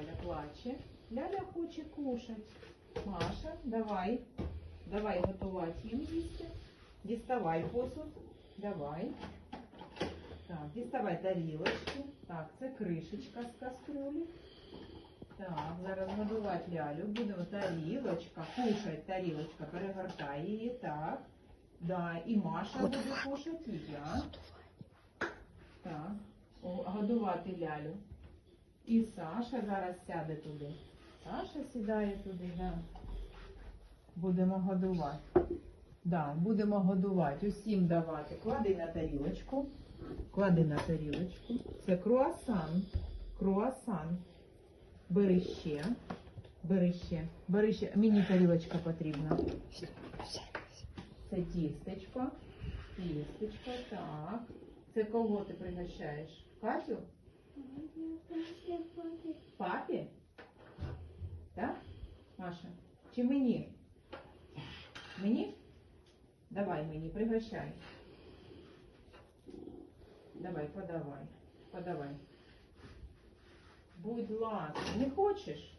Ляля плаче. Ляля хоче кушать. Маша, давай. Давай готувати їм їсти. Діставай посуд. Давай. Так, діставай тарілочки. Так, це кришечка з каструлі. Так, зараз годувати лялю. Будемо тарілочка. Кушать тарілочка, перегортай її. Так. Да, і Маша буде кушати, і я. Так. О, Годувати лялю. І Саша зараз сяде туди. Саша сідає туди, да. Будемо годувати. Да, будемо годувати, усім давати. Клади на тарілочку. Клади на тарілочку. Це круасан. Круасан. Бери ще. Бери ще. Бери ще. Мені тарілочка потрібна. Це тістечко. Тістечко, так. Це кого ти пригощаєш? Катю? Папі? Так? Маша? Чи мені? Мені? Давай мені, пригощай. Давай, подавай. Подавай. Будь ласка, не хочеш? Все?